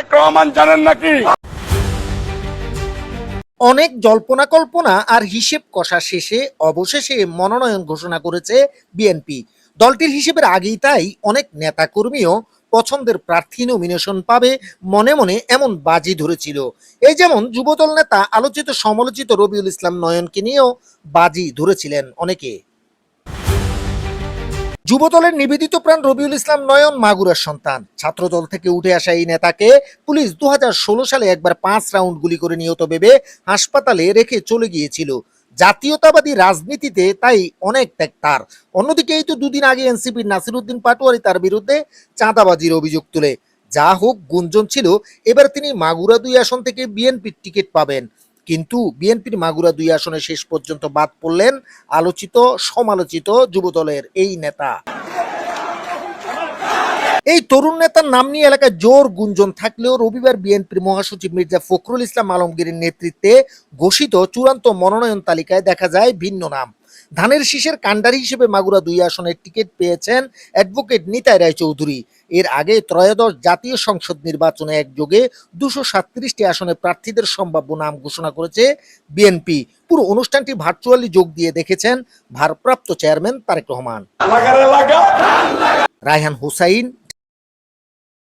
তারেক রহমান জানেন নাকি? অনেক জল্পনা কল্পনা আর হিসেব কষা শেষে অবশেষে মনোনয়ন ঘোষণা করেছে বিএনপি। দলটির হিসেবের আগেই তাই অনেক নেতাকর্মীও পছন্দের প্রার্থী নমিনেশন পাবে মনে মনে এমন বাজি ধরেছিল। এই যেমন যুবদল নেতা আলোচিত সমালোচিত রবিউল ইসলাম নয়নকে নিয়েও বাজি ধরেছিলেন অনেকে। যুবদলের নিবেদিত প্রাণ রবিউল ইসলাম নয়ন মাগুরার সন্তান। ছাত্রদল থেকে উঠে আসা এই নেতাকে পুলিশ দু হাজার ষোলো সালে একবার পাঁচ রাউন্ড গুলি করে নিহত ভেবে হাসপাতালে রেখে চলে গিয়েছিল। জাতীয়তাবাদী রাজনীতিতে তাই অনেক ত্যাগ তার। অন্যদিকে এই তো দুদিন আগে এনসিপির নাসিরুদ্দিন পাটোয়ারি তার বিরুদ্ধে চাঁদাবাজির অভিযোগ তুলে। যা হোক, গুঞ্জন ছিল, এবার তিনি মাগুরা দুই আসন থেকে বিএনপির টিকিট পাবেন। কিন্তু বিএনপির মাগুরা দুই আসনে শেষ পর্যন্ত বাদ পড়লেন আলোচিত সমালোচিত যুবদলের এই নেতা। এই তরুণ নেতার নাম নিয়ে এলাকায় জোর গুঞ্জন থাকলেও রবিবার বিএনপির মহাসচিব মির্জা ফখরুল ইসলাম আলমগীরের নেতৃত্বে ঘোষিত চূড়ান্ত মনোনয়ন তালিকায় দেখা যায় ভিন্ন নাম। ধানের শীষের কাণ্ডারি হিসেবে মাগুরা দুই আসনের টিকিট পেয়েছেন অ্যাডভোকেট নিতাই রায়চৌধুরী। এর আগে ত্রয়োদশ জাতীয় সংসদ নির্বাচনে একযোগে দুশো সাতত্রিশটি আসনে প্রার্থীদের সম্ভাব্য নাম ঘোষণা করেছে বিএনপি। পুরো অনুষ্ঠানটি ভার্চুয়ালি যোগ দিয়ে দেখেছেন ভারপ্রাপ্ত চেয়ারম্যান তারেক রহমান। রায়হান হুসাইন